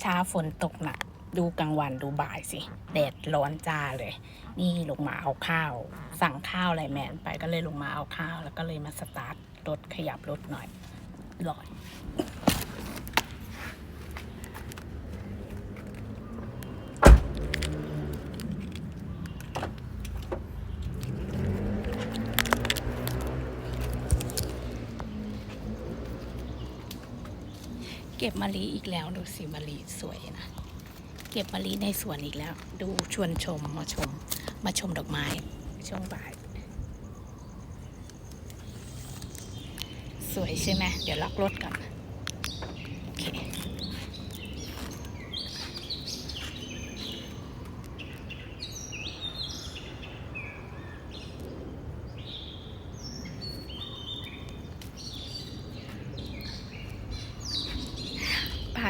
เช้าฝนตกหนักดูกลางวันดูบ่ายสิ แดดร้อนจ้าเลย นี่ลงมาเอาข้าว สั่งข้าวอะไรแมนไปก็เลยลงมาเอาข้าว แล้วก็เลยมาสตาร์ทรถขยับรถหน่อยร้อน เก็บมะลิอีกแล้วดูสิมะลิสวยนะ เก็บมะลิในสวนอีกแล้ว ดูชวนชมมาชม มาชมดอกไม้ช่วงบ่าย สวยใช่ไหมเดี๋ยวล็อกรถก่อนโอเค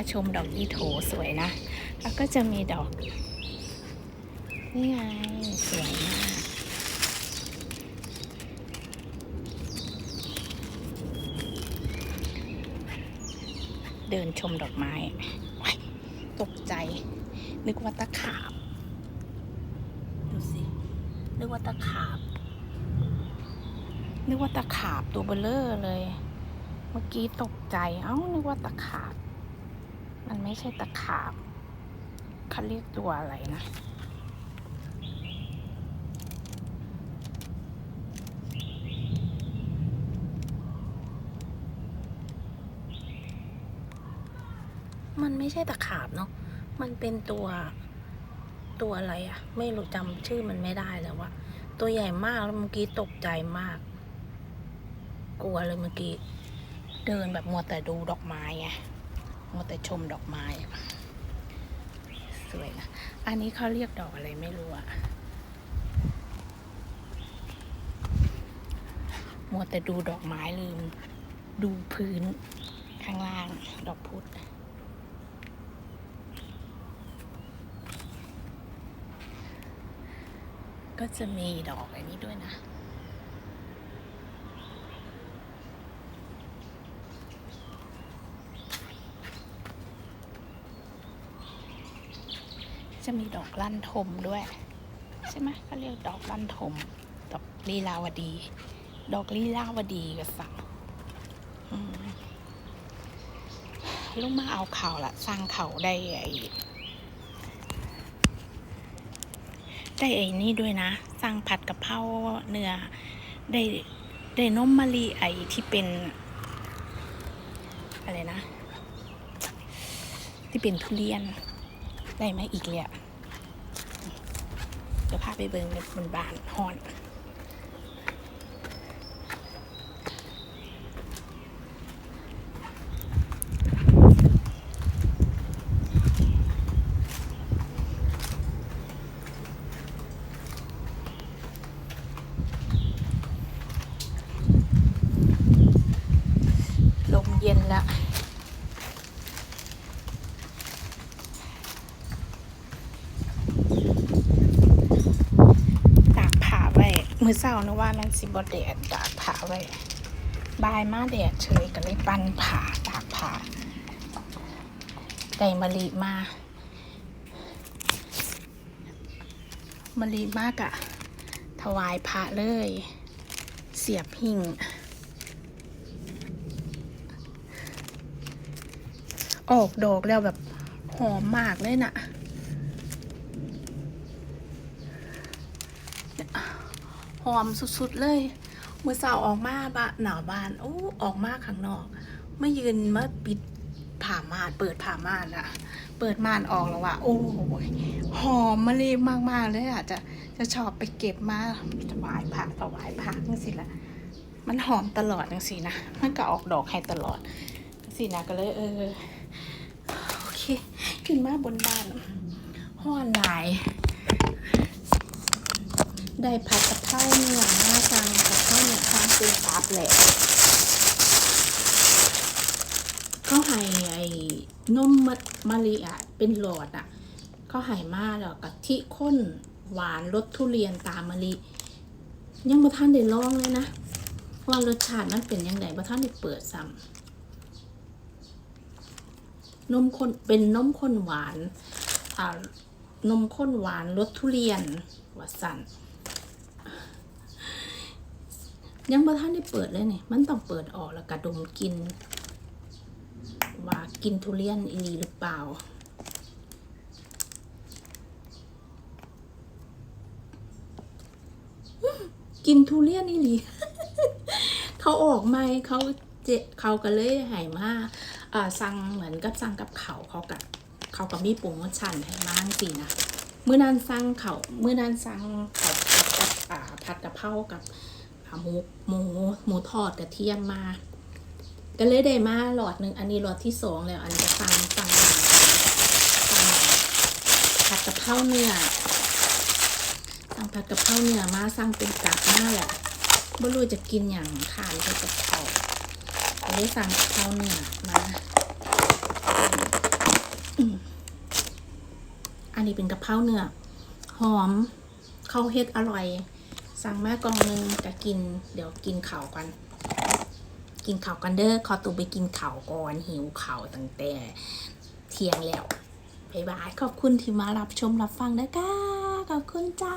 าชมดอกยีโถสวยนะ แล้วก็จะมีดอก นี่ไง สวยมากเดินชมดอกไม้ ตกใจ นึกว่าตะขาบ ดูสิ นึกว่าตะขาบ นึกว่าตะขาบตัวเบลเลอร์เลย เมื่อกี้ตกใจ เอ้า นึกว่าตะขาบ มันไม่ใช่ตะขาบเขาเรียกตัวอะไรนะมันไม่ใช่ตะขาบเนาะ มันเป็นตัวตัวอะไรอะไม่รู้จำชื่อมันไม่ได้แล้วว่าตัวใหญ่มากแล้วเมื่อกี้ตกใจมาก กลัวเลยเมื่อกี้ เดินแบบมัวแต่ดูดอกไม้ไง มัวแต่ชมดอกไม้ สวยนะ อันนี้เขาเรียกดอกอะไรไม่รู้อะมัวแต่ดูดอกไม้ลืม ดูพื้นข้างล่างดอกพุธก็จะมีดอกอันนี้ด้วยนะ จะมีดอกลั่นทมด้วย ใช่ไหมเขาเรียกดอกลั่นทม ดอกลีลาวดี ดอกลีลาวดีก็สั่งลูกมาเอาเข่าละสร้างเข่าได้ไอได้ไอ้นี่ด้วยนะสั่งผัดกะเพราเนื้อได้ได้นมมะลิไอที่เป็น อะไรนะ ที่เป็นทุเรียน ได้ไหมอีกเลยอะเดี๋ยวพาไปเบิงในบนบานฮอนลมเย็นแล้ว ตากผ้าไว้ มือเศร้านึกว่ามันสิบดแดดตากผ้าไว้บายมาแดดเฉยก็เลยปั้นผ้าตากผ้าได้มะลิมามะลิมากอะถวายพระเลย เสียบหิ่งออกดอกแล้วแบบหอมมากเลยน่ะ อมสุดๆเลยมือสาวออกมาบะหนาวบานโอ้ออกมาข้างนอกไม่ยืนมาปิดผ่าม่านเปิดผ่าม่านอะเปิดม่านออกแล้วว่าโอ้ยหอมมะลิมากๆเลยอะจะจะชอบไปเก็บมาถวายพระถวายพระจังสิละมันหอมตลอดจังสินะมันก็ออกดอกให้ตลอดจังสินะก็เลย เออโอเค ขึ้นมาบนบ้านห้อนหลาย ได้ผัดกะเพราเนื้อหน้าจังกับข้าเนียวข้างเป็นซับแหละเขาให้ไอ้นมมะมะลิอะเป็นหลอดอะเขาให้มาแล้วกะทิข้นหวานรสทุเรียนตามมะลิยังบ่ท่านได้ลองเลยนะว่ารสชาติมันเป็นยังไงบ่ท่านได้เปิดซ้ำนมข้นเป็นนมข้นหวานอ่านมข้นหวานรสทุเรียนวัสัน ยังบ่ท่านได้เปิดเลยเนี่ยมันต้องเปิดออกแล้วกระดมกิน ว่ากินทุเรียนอีหลีหรือเปล่า กินทุเรียนอีหลีเขาออกไหมเขาเจเขาก็เลยหายมาอ่าสั่งเหมือนกับสั่งกับเขาเขากับเขาก็มีโปรโมชั่นให้มากสินะเมื่อนั้นสั่งเขาเมื่อนั้นสั่งเขากับอ่าผัดกะเพรากับ อ่าหมูหมูหมูทอดกระเทียมมา ก็เลยได้มาหลอดหนึ่งอันนี้หลอดที่สองแล้ว อันจะสั่งสั่งสั่งผัดกะเพราเนื้อสั่งผัดกะเพราเนื้อมาสั่งเป็นกับมาแหละบ่รู้จะกินอย่างทานไปกับเขาก็เลยสั่งกะเพราเนื้อมาอันนี้เป็นกะเพราเนื้อหอมข้าวเฮ็ดอร่อย สั่งมากองหนึงจะกิน เดี๋ยวกินข่าวกัน กินข่าวกันเด้อขอตัวไปกินข่าวก่อนหิวข่าวตั้งแต่เที่ยงแล้วบายบาย ขอบคุณที่มารับชมรับฟังนะคะขอบคุณจ้า